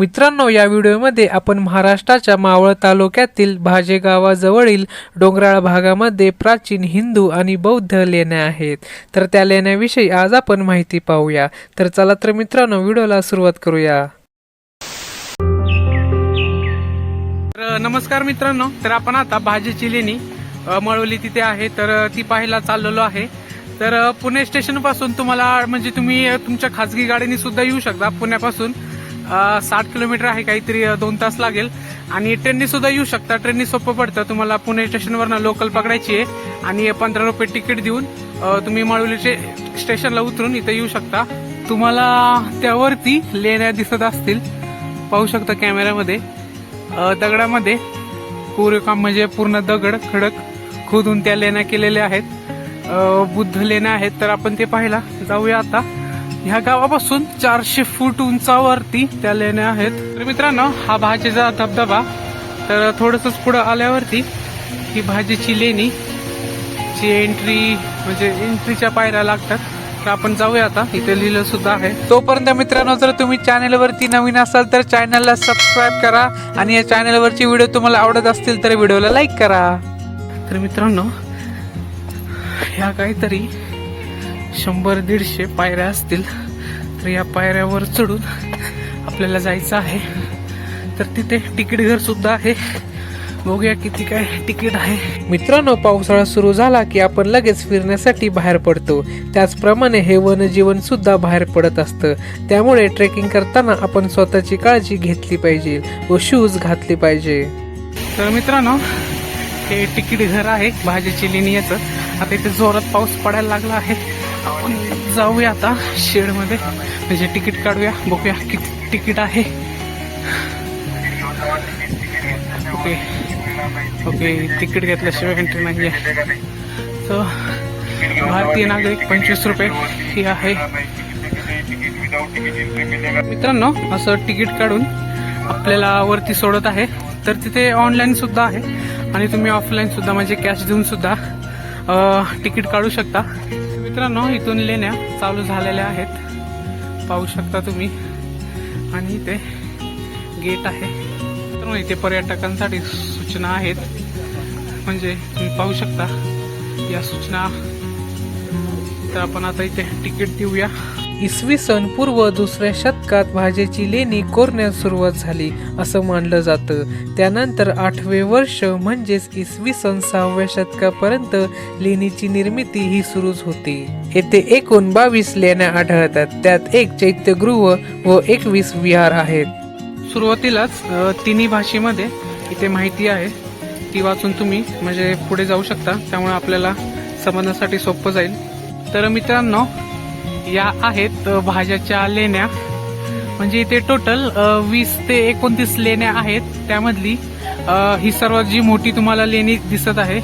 मित्रांनो या व्हिडिओमध्ये आपण महाराष्ट्राच्या मावळ तालुक्यातील भाजे गावाजवळील डोंगराळ भागामध्ये प्राचीन हिंदू आणि बौद्ध लेण्या आहेत. तर त्या लेण्याविषयी आज आपण माहिती पाहूया. तर चला तर मित्रांनो व्हिडिओला सुरुवात करूया. तर नमस्कार मित्रांनो तर आपण आता भाजीची लेणी मळवली तिथे आहे. तर ती पाहायला चाललेलो आहे. तर पुणे स्टेशनपासून तुम्हाला म्हणजे तुम्ही तुमच्या खाजगी गाडीने सुद्धा येऊ शकता. पुण्यापासून साठ किलोमीटर आहे काहीतरी दोन तास लागेल. आणि ट्रेनने सुद्धा येऊ शकता. ट्रेनने सोपं पडतं. तुम्हाला पुणे स्टेशनवरनं लोकल पकडायची आहे. आणि पंधरा रुपये तिकीट देऊन तुम्ही मळवलीचे स्टेशनला उतरून इथं येऊ शकता. तुम्हाला त्यावरती लेण्या दिसत असतील. पाहू शकता कॅमेऱ्यामध्ये. दगडामध्ये. कोरीवकाम म्हणजे पूर्ण दगड खडक खोदून त्या लेण्या केलेल्या आहेत. बुद्ध लेण्या आहेत. तर आपण ते पाहायला जाऊया आता. ह्या गावापासून चारशे फूट उंचावरती त्या लेण्या आहेत. तर मित्रांनो हा भाजीचा धबधबा. तर थोडंसंच पुढं आल्यावरती ही भाजीची लेणी ची एंट्री म्हणजे एंट्रीच्या पायऱ्या लागतात. तर आपण जाऊया आता. इथे लिहिलं सुद्धा आहे. तोपर्यंत मित्रांनो जर तुम्ही चॅनलवरती नवीन असाल तर चॅनलला सबस्क्राईब करा. आणि या चॅनलवरची व्हिडिओ तुम्हाला आवडत असतील तर व्हिडिओला लाईक करा. तर मित्रांनो ह्या काहीतरी शंभर दीडशे पायऱ्या असतील तर या पायऱ्यावर चढून आपल्याला जायचं आहे. तर तिथे तिकीट घर सुद्धा आहे. बघूया किती काय तिकीट आहे. मित्रांनो पावसाळा सुरू झाला की आपण लगेच फिरण्यासाठी बाहेर पडतो. त्याचप्रमाणे हे वनजीवन सुद्धा बाहेर पडत असतं. त्यामुळे ट्रेकिंग करताना आपण स्वतःची काळजी घेतली पाहिजे व शूज घातले पाहिजे. तर मित्रांनो हे तिकीट घर आहे भाजीची लेणीचं आता इथे जोरात पाऊस पडायला लागला आहे. जाऊया आता शेडमध्ये म्हणजे तिकीट काढूया बघूया किती तिकीट आहे. ओके. ओके तिकीट घेतल्याशिवाय एंट्री नाही आहे तर भारतीय नागरिक पंचवीस रुपये ही आहे. मित्रांनो असं तिकीट काढून आपल्याला वरती सोडत आहे. तर तिथे ऑनलाईन सुद्धा आहे. आणि तुम्ही ऑफलाईन सुद्धा म्हणजे कॅश देऊन सुद्धा तिकीट काढू शकता. मित्रांनो इथून लेण्या चालू झालेल्या आहेत. पाहू शकता तुम्ही. आणि इथे गेट आहे. तर इथे पर्यटकांसाठी सूचना आहेत. म्हणजे तुम्ही पाहू शकता या सूचना. तर आपण आता इथे तिकीट देऊया. इसवी सन पूर्व दुसऱ्या शतकात भाजेची लेणी कोरण्यास सुरुवात झाली असं मानलं जातं. त्यानंतर आठवे वर्ष म्हणजेच इसवी सन सहाव्या शतकापर्यंत लेणीची निर्मिती ही सुरूच होती. येथे एकूण बावीस लेण्या आढळतात. त्यात एक चैत्यगृह व एकवीस विहार आहेत. सुरुवातीलाच तिन्ही भाषेमध्ये इथे माहिती आहे. ती वाचून तुम्ही म्हणजे पुढे जाऊ शकता. त्यामुळे आपल्याला समजण्यासाठी सोपं जाईल. तर मित्रांनो या आहेत भाज्याच्या लेण्या. म्हणजे इथे टोटल वीस ते एकोणतीस लेण्या आहेत. त्यामधली ही सर्वात जी मोठी तुम्हाला लेणी दिसत आहे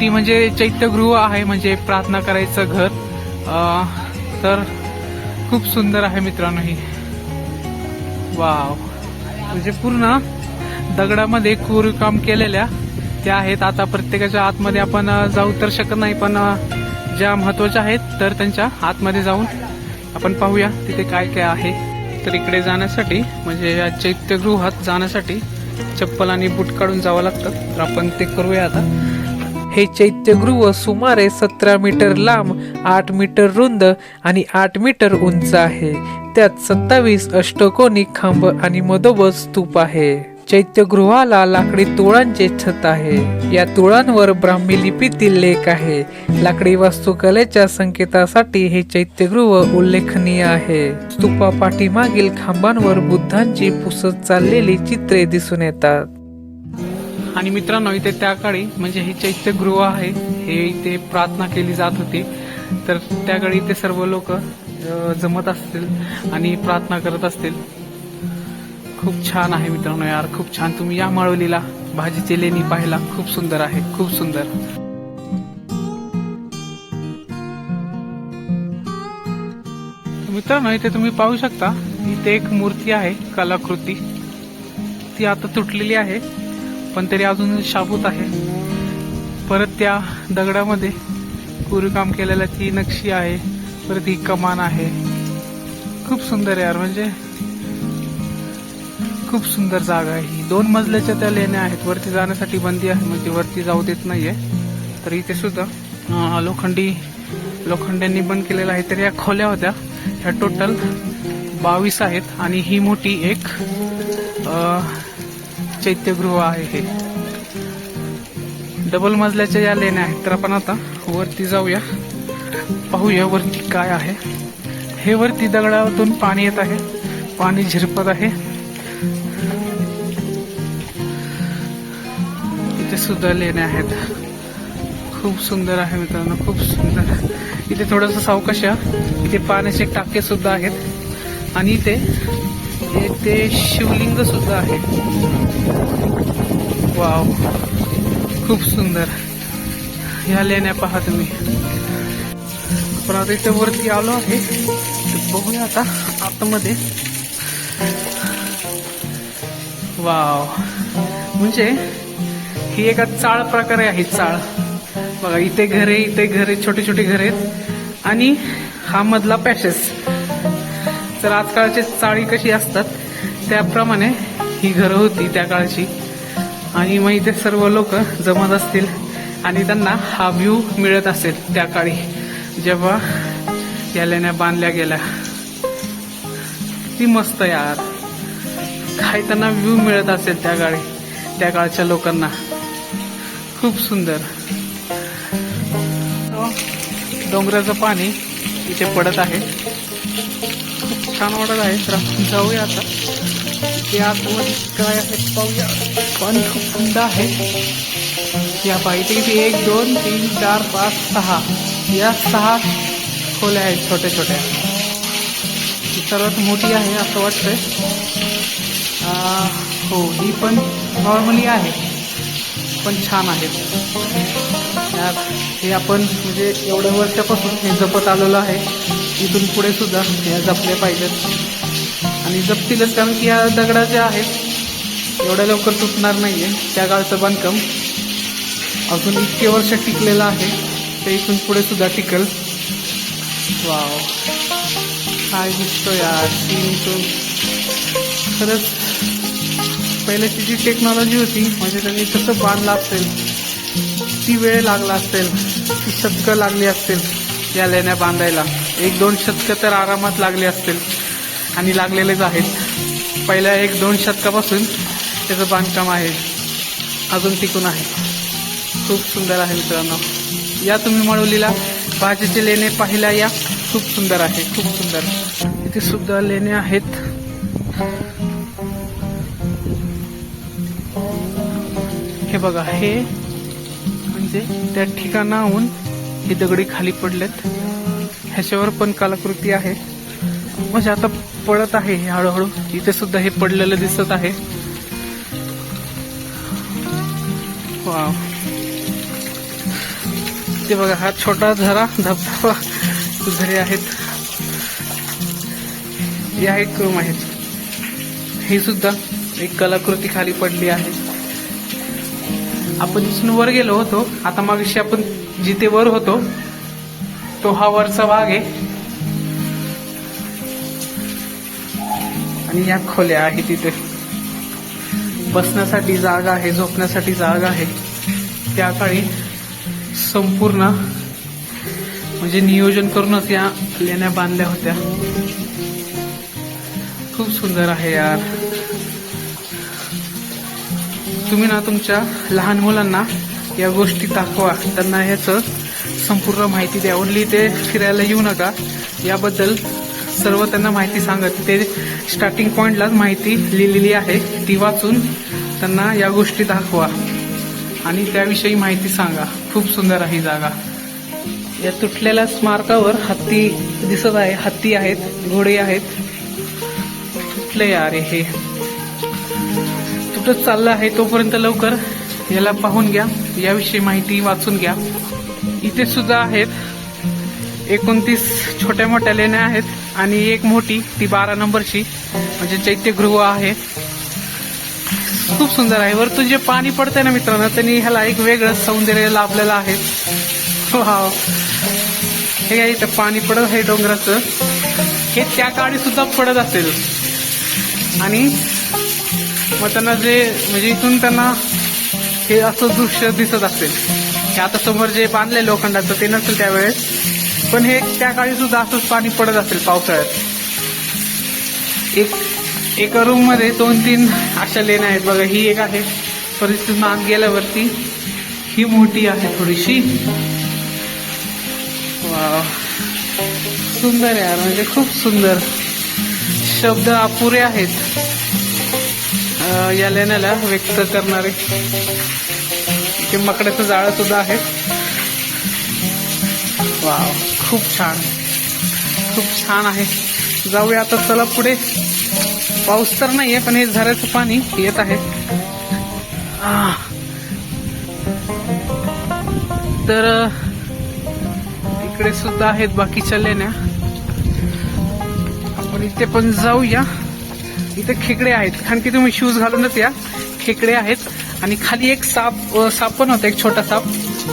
ती म्हणजे चैत्यगृह आहे म्हणजे प्रार्थना करायचं घर. तर खूप सुंदर आहे मित्रांनो ही. वाव. म्हणजे पूर्ण दगडामध्ये कोरीवकाम केलेल्या त्या आहेत. आता प्रत्येकाच्या आतमध्ये आपण जाऊ तर शकत नाही पण ज्या महत्त्वाच्या आहेत तर त्यांच्या आतमध्ये जाऊन आपण पाहूया तिथे काय काय आहे. तर इकडे जाण्यासाठी म्हणजे या चैत्यगृहात जाण्यासाठी चप्पल आणि बूट काढून जावं लागतं. तर आपण ते करूया आता. हे चैत्यगृह सुमारे सतरा मीटर लांब आठ मीटर रुंद आणि आठ मीटर उंच आहे. त्यात सत्तावीस अष्टकोनी खांब आणि मधोमध स्तूप आहे. चैत्यगृहाला लाकडी तुळांचे छत आहे. या तुळांवर ब्राह्मी लिपीतील लेख आहे. लाकडी वास्तुकलेच्या संकेतासाठी हे चैत्यगृह उल्लेखनीय आहे. स्तूपा पाठीमागील खांबांवर बुद्धांची पुसत चाललेली चित्रे दिसून येतात. आणि मित्रांनो इथे त्या काळी म्हणजे हे चैत्यगृह आहे हे इथे प्रार्थना केली जात होती. तर त्या काळी इथे सर्व लोक जमत असतील आणि प्रार्थना करत असतील. खूप छान आहे मित्रांनो यार खूप छान. तुम्ही या माळवलीला. भाजीचे लेणी पाहायला खूप सुंदर आहे खूप सुंदर. मित्रांनो इथे तुम्ही पाहू शकता इथे एक मूर्ती आहे कलाकृती. ती आता तुटलेली आहे पण तरी अजून शाबूत आहे. परत त्या दगडामध्ये कोरीवकाम केलेल्या ती नक्षी आहे परत ही कमान आहे. खूप सुंदर यार म्हणजे खूप सुंदर जागा आहे. ही दोन मजल्याच्या त्या लेण्या आहेत. वरती जाण्यासाठी बंदी आहे म्हणजे वरती जाऊ देत नाहीये. तर इथे सुद्धा लोखंडी लोखंड्यांनी बंद केलेलं आहे. तर या खोल्या होत्या. ह्या टोटल बावीस आहेत आणि ही मोठी एक चैत्यगृह आहे हे. डबल मजल्याच्या या लेण्या आहेत. तर आपण आता वरती जाऊया. पाहूया वरती काय आहे. हे वरती दगडातून पाणी येत आहे. पाणी झिरपत आहे. सुद्धा लेण्या आहेत. खूप सुंदर आहे मित्रांनो खूप सुंदर. इथे थोडस सावकाश इथे पाण्याचे टाके सुद्धा आहेत. आणि इथे इथे शिवलिंग सुद्धा आहे. वाव. खूप सुंदर. ह्या लेण्या पहा तुम्ही. पण आता इथे वरती आलो आहे. बघूया आता आतमध्ये. वाव. म्हणजे ही एका चाळ प्रकारे आहे चाळ. बघा इथे घरे इथे घरे छोटे छोटे घरे आहेत. आणि हा मधला पॅसेस तर आजकालची चाळी कशी असतात त्याप्रमाणे ही घरं होती त्या काळची. आणि मग इथे सर्व लोक जमत असतील आणि त्यांना हा व्ह्यू मिळत असेल त्या काळी जेव्हा या लेण्या बांधल्या गेल्या. ती मस्त यार. काय त्यांना व्ह्यू मिळत असेल त्या काळी त्या काळच्या लोकांना. खूप सुंदर. हो, डोंगराचं पाणी इथे पडत आहे. खूप छान वाटत आहे तर आपण जाऊया आता. ते आतमध्ये काय आहे पाहूया. पाणी खूप थंड आहे. या पाहिजे इथे एक दोन तीन चार पाच सहा. या सहा खोल्या आहेत छोट्या छोट्या. सर्वात मोठी आहे असं वाटतंय. हो ही पण नॉर्मली आहे. पण छान आहेत हे आपण म्हणजे एवढ्या वर्षापासून हे जपत आलेलं आहे. इथून पुढे सुद्धा हे जपले पाहिजेत. आणि जपतीलच कारण की या दगडा ज्या आहेत एवढ्या लवकर तुटणार आहे त्या काळचं बांधकाम अजून इतके वर्ष टिकलेलं आहे ते इथून पुढे सुद्धा टिकल. वाव. काय दिसतो यार सीन इथून खरंच पहिल्याची जी टेक्नॉलॉजी होती म्हणजे त्यांनी कसं बांधलं असेल ती वेळ लागला असेल ती शतकं लागली असतील या लेण्या बांधायला. एक दोन शतकं तर आरामात लागली असतील आणि लागलेलेच आहेत. पहिल्या एक दोन शतकापासून त्याचं बांधकाम आहे. अजून टिकून आहे. खूप सुंदर आहे मित्रांनो. या तुम्ही मळवलीला भाजीचे लेणे पाहिल्या या. खूप सुंदर आहे खूप सुंदर. इथे सुद्धा लेणे आहेत. हे बघा हे म्हणजे त्या ठिकाणाहून हे दगडी खाली पडलेत. ह्याच्यावर पण कलाकृती आहे. म्हणजे आता पडत आहे हे हळूहळू. इथे सुद्धा हे पडलेलं दिसत आहे. वाव. ते बघा हा छोटा झरा धबधबा झरे आहेत. या एक रूम आहेत. हे सुद्धा एक कलाकृती खाली पडली आहे. आपण जिथून वर गेलो होतो आता मागशी आपण जिथे वर होतो तो हा वरचा भाग आहे. आणि या खोल्या आहे तिथे. बसण्यासाठी जागा आहे झोपण्यासाठी जागा आहे. त्या काळी संपूर्ण म्हणजे नियोजन करूनच या लेण्या बांधल्या होत्या. खूप सुंदर आहे यार. तुम्ही ना तुमच्या लहान मुलांना या गोष्टी दाखवा. त्यांना ह्याचं संपूर्ण माहिती द्या. ओनली ते फिरायला येऊ नका. याबद्दल सर्व त्यांना माहिती सांगत ते स्टार्टिंग पॉईंटलाच माहिती लिहिलेली आहे. ती वाचून त्यांना या गोष्टी दाखवा. आणि त्याविषयी माहिती सांगा. खूप सुंदर आहे जागा. या तुटलेल्या स्मारकावर हत्ती दिसत आहे. हत्ती आहेत. घोडे आहेत. तुटले यार हे? तुटत चाललं आहे तोपर्यंत लवकर याला पाहून घ्या. याविषयी माहिती वाचून घ्या. इथे सुद्धा आहेत. एकोणतीस छोट्या मोठ्या लेण्या आहेत आणि एक मोठी ती बारा नंबरची म्हणजे चैत्यगृह आहे. खूप सुंदर आहे. वरतून जे पाणी पडतंय ना मित्रांनो त्यांनी ह्याला एक वेगळं सौंदर्य लाभलेलं आहे. वाव. हे काय इथं पाणी पडत आहे डोंगराचं. हे त्या काळी सुद्धा पडत असेल. आणि मग त्यांना जे म्हणजे इथून त्यांना हे असं दृश्य दिसत असेल हे आता समोर जे बांधले लोखंडाचं ते नसेल त्यावेळेस. पण हे त्या काळी सुद्धा असंच पाणी पडत असेल पावसाळ्यात. एक एका रूममध्ये दोन तीन अशा लेण्या आहेत बघा. ही एक आहे. परिस्थिती आग आत गेल्यावरती ही मोठी आहे थोडीशी. सुंदर यार. म्हणजे खूप सुंदर. शब्द अपुरे आहेत. या लेण्याला व्यक्त करणारे. इथे मकड्याचं जाळं सुद्धा आहे. वाव खूप छान. खूप छान आहे. जाऊया आता चला पुढे. पाऊस तर नाहीये पण हे झऱ्याचं पाणी येत आहे. तर इकडे सुद्धा आहेत बाकीच्या लेण्या. आपण इथे पण जाऊया. इथे खेकडे आहेत. कारण की तुम्ही शूज घालूनच या. खेकडे आहेत. आणि खाली एक साप साप पण होता एक छोटा साप.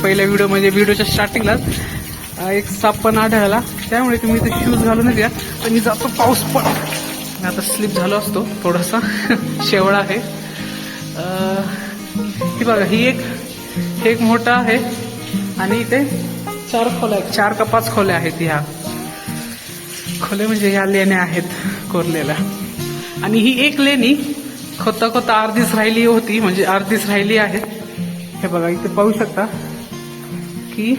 पहिल्या व्हिडिओ म्हणजे व्हिडिओच्या स्टार्टिंगलाच एक साप पण आढळला. त्यामुळे तुम्ही इथे शूज घालूनच या. आणि मी जातो पाऊस पण. आता स्लिप झालो असतो. थोडासा शेवळा आहे. ही बघा ही एक हे एक मोठा आहे. आणि इथे चार खोल्या आहेत. चार का पाच खोल्या आहेत ह्या. खोले म्हणजे ह्या लेण्या आहेत कोरलेल्या. आणि ही एक लेणी खोता खोता अर्धीच राहिली होती म्हणजे अर्धीच राहिली आहे. हे बघा इथे पाहू शकता की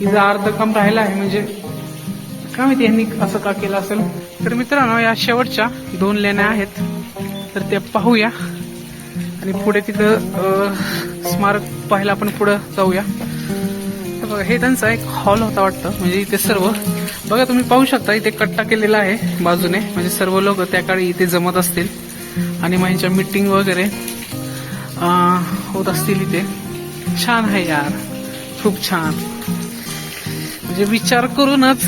हिचं अर्ध काम राहिलं आहे म्हणजे काय माहिती यांनी असं का केलं असेल. तर मित्रांनो या शेवटच्या दोन लेण्या आहेत. तर त्या पाहूया. आणि पुढे तिथं स्मारक पाहायला आपण पुढं जाऊया. तर बघा हे त्यांचा एक हॉल होता वाटतं म्हणजे इथे सर्व बघा तुम्ही पाहू शकता इथे कट्टा केलेला आहे बाजूने. म्हणजे सर्व लोक त्या काळी इथे जमत असतील. आणि माझ्या मिटिंग मीटिंग वगैरे होत असतील इथे. छान आहे यार. खूप छान. म्हणजे विचार करूनच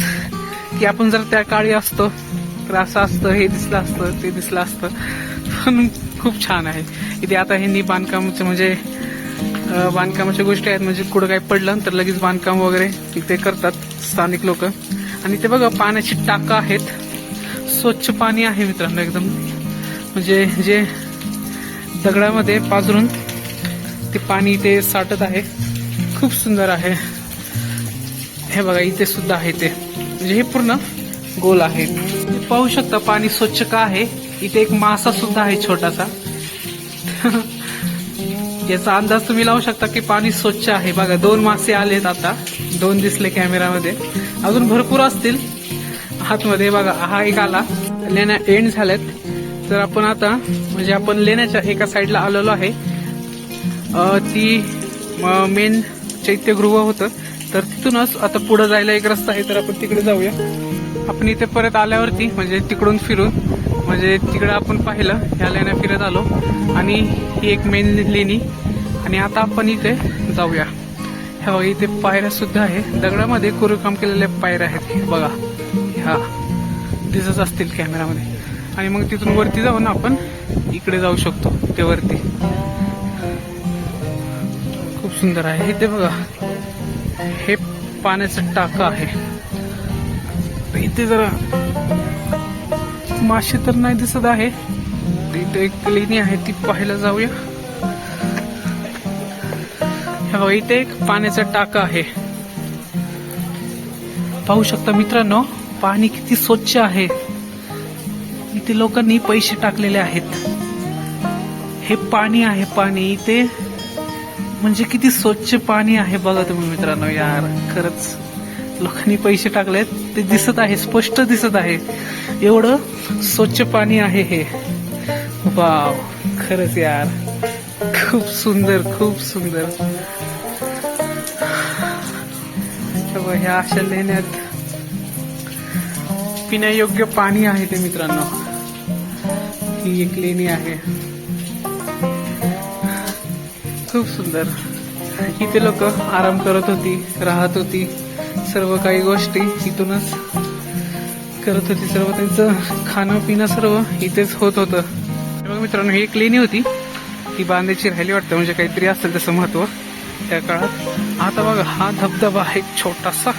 की आपण जर त्या काळी असतो तर असं असतं हे दिसलं असतं ते दिसलं असतं. पण खूप छान आहे. इथे आता ह्यांनी बांधकामाचं म्हणजे बांधकामाच्या गोष्टी आहेत. म्हणजे कुठं काही पडलं तर लगेच बांधकाम वगैरे इथे करतात स्थानिक लोक. आणि ते बघा पाण्याची टाका आहेत. स्वच्छ पाणी आहे मित्रांनो एकदम. म्हणजे जे दगडामध्ये पाजरून ते पाणी इथे साठत आहे. खूप सुंदर आहे. हे बघा इथे सुद्धा आहे ते. म्हणजे हे पूर्ण गोल आहे. तुम्ही पाहू शकता पाणी स्वच्छ का आहे? इथे एक मासा सुद्धा आहे छोटासा. याचा अंदाज तुम्ही लावू शकता की पाणी स्वच्छ आहे. बघा दोन मासे आलेत आता. दोन दिसले कॅमेरामध्ये अजून भरपूर असतील. हातमध्ये बघा हा एक आला. लेण्या एंड झाल्यात. तर आपण आता म्हणजे आपण लेण्याच्या एका साईडला आलेलो आहे. ती मेन चैत्यगृह होतं. तर तिथूनच आता पुढे जायला एक रस्ता आहे तर आपण तिकडे जाऊया. आपण इथे परत आल्यावरती म्हणजे तिकडून फिरून म्हणजे तिकडे आपण पाहिलं ह्या लेण्या फिरत आलो. आणि ही एक मेन लेणी. आणि आता आपण इथे जाऊया. ह्या बघा इथे पायऱ्या सुद्धा आहे. दगडामध्ये कोरीवकाम केलेल्या पायऱ्या आहेत हे. बघा ह्या दिसत असतील कॅमेरामध्ये. आणि मग तिथून वरती जाऊन आपण इकडे जाऊ शकतो ते वरती. खूप सुंदर आहे. इथे बघा हे पाण्याचं टाका आहे. इथे जरा मासे तर नाही दिसत आहे. इथे एक लेणी आहे ती पाहायला जाऊया. हे बघा इथे एक पाण्याचा टाका आहे. पाहू शकता मित्रांनो पाणी किती स्वच्छ आहे. इथे लोकांनी पैसे टाकलेले आहेत. हे पाणी आहे पाणी इथे. म्हणजे किती स्वच्छ पाणी आहे बघा तुम्ही मित्रांनो यार खरंच. लोकांनी पैसे टाकलेत ते दिसत आहे स्पष्ट दिसत आहे. एवढं स्वच्छ पाणी आहे हे. वाव खरंच यार. खूप सुंदर खूप सुंदर. बघा, ह्या अशा लेण्यात पिण्यायोग्य पाणी आहे ते मित्रांनो. ही एक लेणी आहे. खूप सुंदर. इथे लोक आराम करत होती राहत होती. सर्व काही गोष्टी इथूनच करत होती. सर्व त्यांचं खाणं पिणं सर्व इथेच होत होतं. हे मित्रांनो ही एक लेणी होती. ती बांधायची राहिली वाटतं. म्हणजे काहीतरी असेल त्याचं महत्त्व त्या काळात. आता बघा हा धबधबा आहे छोटासा.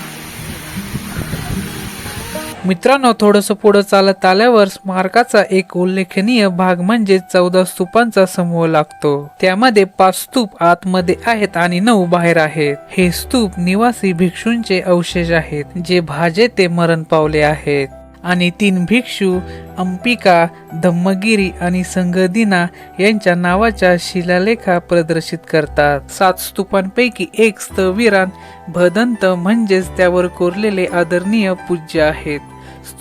मित्रांनो थोडंसं पुढं चालत आल्यावर स्मारकाचा एक उल्लेखनीय भाग म्हणजे चौदा स्तूपांचा समूह लागतो. त्यामध्ये पाच स्तूप आतमध्ये आहेत आणि नऊ बाहेर आहेत. हे स्तूप निवासी भिक्षूंचे अवशेष आहेत जे भाजे ते मरण पावले आहेत. आणि तीन भिक्षू अंपिका धम्मगिरी आणि संगदिना यांच्या नावाच्या शिलालेखा प्रदर्शित करतात. सात स्तूपांपैकी एक स्थविरान भदंत म्हणजेच त्यावर कोरलेले आदरणीय पूज्य आहेत.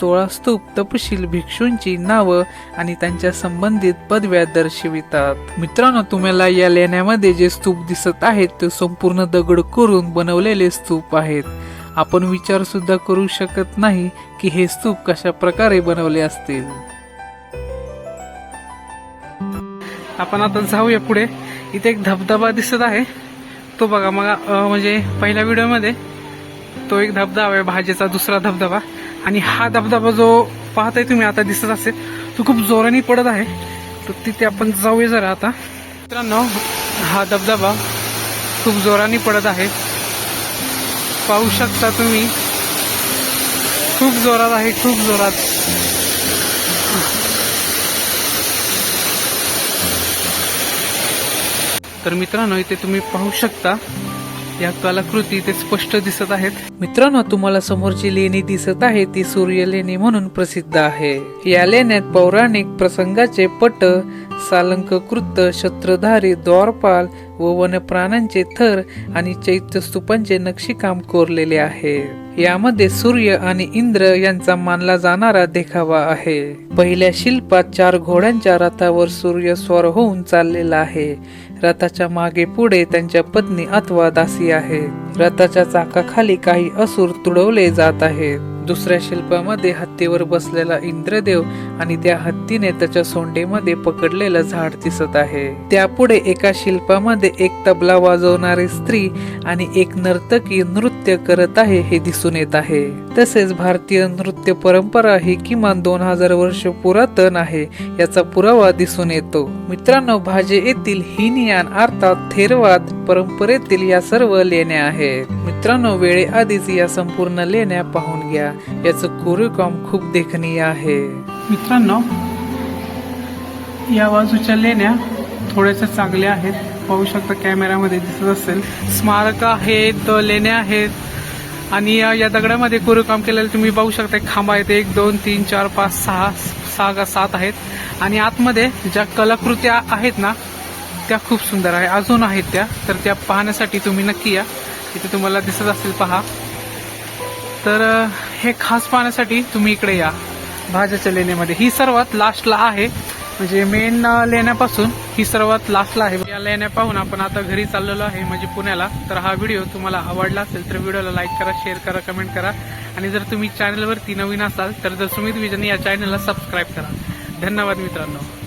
सोळा स्तूप तपशील भिक्षूंची नावं आणि त्यांच्या संबंधित पदव्या दर्शवितात. मित्रांनो तुम्हाला या लेण्यामध्ये जे स्तूप दिसत आहेत ते संपूर्ण दगड करून बनवलेले स्तूप आहेत. आपण विचार सुद्धा करू शकत नाही की हे स्तूप कशा प्रकारे बनवले असतील. आपण आता जाऊया पुढे. इथे एक धबधबा दिसत आहे. तो बघा मग म्हणजे पहिल्या व्हिडिओमध्ये तो एक धबधबा आहे भाजेचा दुसरा धबधबा. आणि हा धबधबा जो पाहताय तुम्ही आता दिसत असेल तो खूप जोराने पडत आहे. तर तिथे आपण जाऊया जरा आता. मित्रांनो हा धबधबा खूप जोराने पडत आहे. पाहू शकता तुम्ही. खूप जोरात आहे खूप जोरात. तर मित्रांनो इथे तुम्ही पाहू शकता या कलाकृती इथे स्पष्ट दिसत आहेत. मित्रांनो तुम्हाला समोरची लेणी दिसत आहे ती सूर्य लेणी म्हणून प्रसिद्ध आहे. या लेण्यात पौराणिक प्रसंगाचे पट सालंककृत शत्रधारी द्वारपाल व वनप्राण्यांचे थर आणि चैत्य स्तूपांचे नक्षीकाम कोरलेले आहे. यामध्ये सूर्य आणि इंद्र यांचा मानला जाणारा देखावा आहे. पहिल्या शिल्पात चार घोड्यांच्या रथावर सूर्य स्वर होऊन चाललेला आहे. रथाच्या मागे पुढे त्यांच्या पत्नी अथवा दासी आहे. रथाच्या चाकाखाली काही असुर तुडवले जात आहेत. दुसऱ्या शिल्पामध्ये हत्तीवर बसलेला इंद्रदेव आणि त्या हत्तीने त्याच्या सोंडेमध्ये पकडलेलं झाड दिसत आहे. त्यापुढे एका शिल्पामध्ये एक तबला वाजवणारी स्त्री आणि एक नर्तकी नृत्य करत आहे हे दिसून येत आहे. तसेच भारतीय नृत्य परंपरा ही किमान दोन हजार वर्ष पुरातन आहे याचा पुरावा दिसून येतो. मित्रांनो भाजे येथील हिनियान अर्थात थेरवाद परंपरेतील या सर्व लेण्या आहेत. मित्रांनो वेळेआधीच या संपूर्ण लेण्या पाहून घ्या. याचं कोरीवकाम खूप देखणीय आहे. मित्रांनो या बाजूच्या लेण्या थोड्याशा चांगल्या आहेत. पाहू शकता कॅमेऱ्यामध्ये दिसत असेल. स्मारक आहेत लेण्या आहेत. आणि या दगडामध्ये कोरीवकाम केलेलं तुम्ही पाहू शकता एक खांब आहेत. एक दोन तीन चार पाच सहा सहा का सात आहेत. आणि आतमध्ये ज्या कलाकृत्या आहेत ना त्या खूप सुंदर आहे. अजून आहेत त्या तर त्या पाहण्यासाठी तुम्ही नक्की या. इथे तुम्हाला दिसत असेल पहा. तर हे खास पाहण्यासाठी तुम्ही इकडे या. भाज्याच्या लेण्यामध्ये. ही सर्वात लास्टला आहे. म्हणजे मेन लेण्यापासून ही सर्वात लास्टला आहे. या लेण्या पाहून आपण आता घरी चाललेलो आहे म्हणजे पुण्याला. तर हा व्हिडिओ तुम्हाला आवडला असेल तर व्हिडिओला लाईक करा शेअर करा कमेंट करा. आणि जर तुम्ही चॅनलवरती नवीन असाल तर जर सुमित विजन या चॅनलला सबस्क्राईब करा. धन्यवाद मित्रांनो.